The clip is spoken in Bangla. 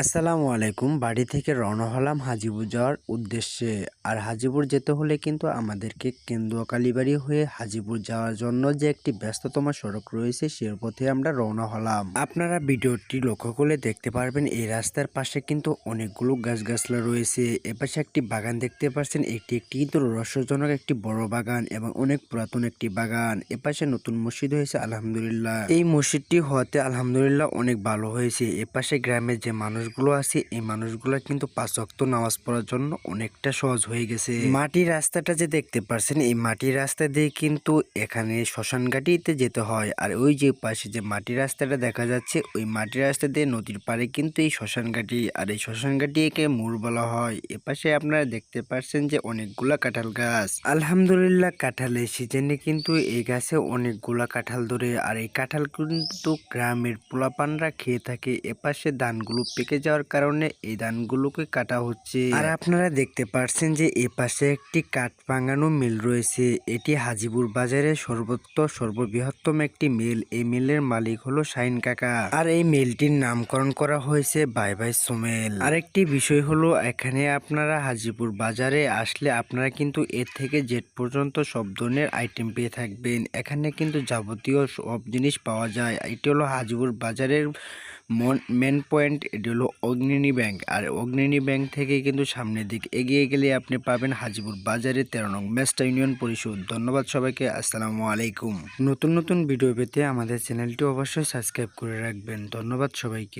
আসসালামু আলাইকুম। বাড়ি থেকে রওনা হলাম হাজিপুর যাওয়ার উদ্দেশ্যে। আর হাজিপুর যেতে হলে কিন্তু আমাদেরকে কেন্দুয়া কালীবাড়ি হয়ে হাজিপুর যাওয়ার জন্য যে একটি ব্যস্ততম সড়ক রয়েছে সে পথে আমরা রওনা হলাম। আপনারা ভিডিওটি লক্ষ্য করলে দেখতে পারবেন এই রাস্তার পাশে কিন্তু অনেকগুলো গাছগাছলা রয়েছে। এপাশে একটি বাগান দেখতে পাচ্ছেন। এটি একটি কিন্তু রহস্যজনক একটি বড় বাগান এবং অনেক পুরাতন একটি বাগান। এপাশে নতুন মসজিদ হয়েছে, আলহামদুলিল্লাহ। এই মসজিদটি হতে আলহামদুলিল্লাহ অনেক ভালো হয়েছে। এপাশে গ্রামের যে মানুষগুলো আছে, এই মানুষগুলো কিন্তু পাঁচ ওয়াক্ত নামাজ পড়ার জন্য অনেকটা সহজ হয়ে গেছে। মাটির রাস্তাটা যে দেখতে পাচ্ছেন এই মাটির রাস্তা দিয়ে কিন্তু এখানে শ্মশান ঘাটিতে যেতে হয়। আর ওই যে পাশে যে মাটির রাস্তাটা দেখা যাচ্ছে, ওই মাটির রাস্তা দিয়ে নদীর পাড়ে কিন্তু এই শ্মশান ঘাটি আর এই শ্মশান ঘাটিকে মুর বলা হয়। এপাশে আপনারা দেখতে পাচ্ছেন যে অনেকগুলা কাঁঠাল গাছ। আলহামদুলিল্লাহ কাঁঠালের সিজনে কিন্তু এই গাছে অনেকগুলা কাঁঠাল ধরে। আর এই কাঁঠাল কিন্তু গ্রামের পোলাপানরা খেয়ে থাকে। এপাশে ধানগুলো পেকে যাওয়ার কারণে এই ধানগুলোকে কাটা হচ্ছে। আর আপনারা দেখতে পাচ্ছেন যে এপাশে একটি কাঠ ভাঙানো মিল রয়েছে। এটি হাজিপুর বাজারে সর্বত্র সর্ববৃহত্তম একটি মিল। এই মিলের মালিক হলো শাইন কাকা। আর এই মিলটির নামকরণ করা হয়েছে বাই বাই সোমেল। আরেকটি বিষয় হলো, এখানে আপনারা হাজিপুর বাজারে আসলে আপনারা কিন্তু এর থেকে জেড পর্যন্ত সব ধরনের আইটেম পেয়ে থাকবেন। এখানে কিন্তু যাবতীয় সব জিনিস পাওয়া যায়। এটি হলো হাজিপুর বাজারের মেন পয়েন্ট এটি হলো অগ্নিনী ব্যাংক আর অগ্নিনী ব্যাংক থেকে কিন্তু সামনের দিক এগিয়ে গেলে আপনি পাবেন হাজিপুর বাজারে তেরো নং মেস্টা ইউনিয়ন পরিষদ। ধন্যবাদ সবাইকে, আসসালামু আলাইকুম। নতুন নতুন ভিডিও পেতে আমাদের চ্যানেলটি অবশ্যই সাবস্ক্রাইব করে রাখবেন। ধন্যবাদ সবাইকে।